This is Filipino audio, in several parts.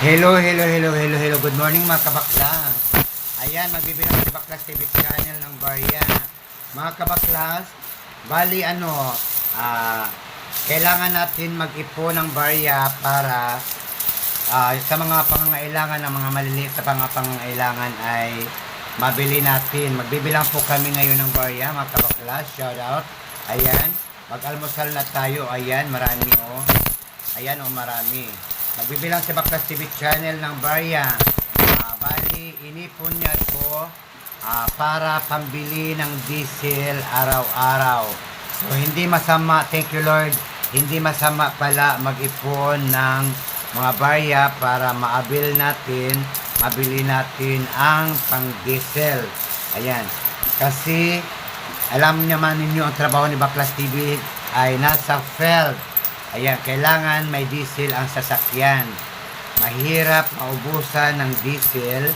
Hello, hello, hello, hello, hello. Good morning mga kabaklas. Ayan, magbibilang si Baklas TV channel ng Barya. Mga kabaklas, bali ano, ah, kailangan natin mag-ipon ng Barya para ah, sa mga pangangailangan ng mga maliliit na mga pangangailangan ay mabili natin. Magbibilang po kami ngayon ng Barya, mga kabaklas. Shout out. Ayan, mag-almusal na tayo. Ayan, marami oh. Ayan oh, marami. Magbibilang si Baklas TV channel ng Barya. Ah, bali, inipon niya po ah, para pambili ng diesel araw-araw. So, hindi masama, thank you Lord, hindi masama pala mag-ipon ng mga barya para maabil natin, mabili natin ang pang-diesel. Ayan. Kasi, alam naman ninyo ang trabaho ni Baklas TV ay nasa field. Ayan, kailangan may diesel ang sasakyan. Mahirap maubusan ng diesel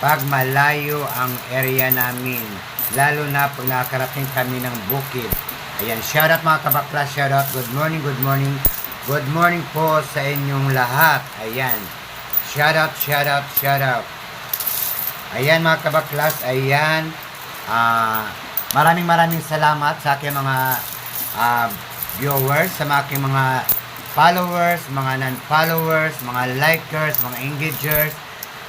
pag malayo ang area namin. Lalo na pag nakakarating kami ng bukid. Ayan, shout out mga kabaklas, shout out. Good morning, good morning. Good morning po sa inyong lahat. Ayan. Shout out, shout out, shout out. Ayan mga kabaklas, ayan. Ah, maraming maraming salamat sa aking mga ah, viewers, sa mga aking mga followers, mga non-followers, mga likers, mga engagers,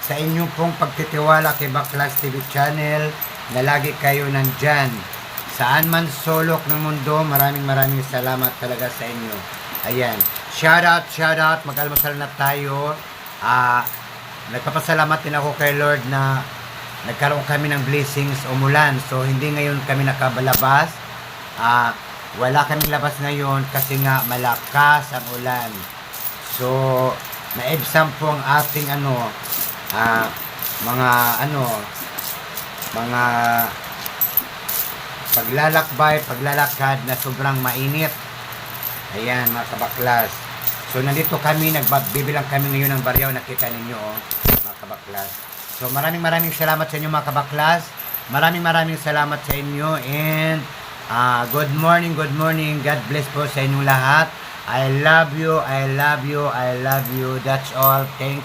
sa inyong pong pagtitiwala kay Baklas TV channel na lagi kayo nandyan. Saan man sulok ng mundo, maraming maraming salamat talaga sa inyo. Ayan. Shout out, shout out. Mag-almusal na tayo. Ah, nagpapasalamat din ako kay Lord na nagkaroon kami ng blessings umulan. So, hindi ngayon kami nakabalabas. Ah, wala kaming labas ngayon kasi nga malakas ang ulan. So, naibsan po ang ating ano, ah, mga ano, mga paglalakbay, paglalakad na sobrang mainit. Ayan, mga kabaklas. So, nandito kami, nagbibilang kami ngayon ng baryaw, nakita ninyo, oh, mga kabaklas. So, maraming maraming salamat sa inyo, mga kabaklas. Maraming maraming salamat sa inyo and ah, good morning, good morning. God bless po sa inyong lahat. I love you, I love you, I love you. That's all. Thank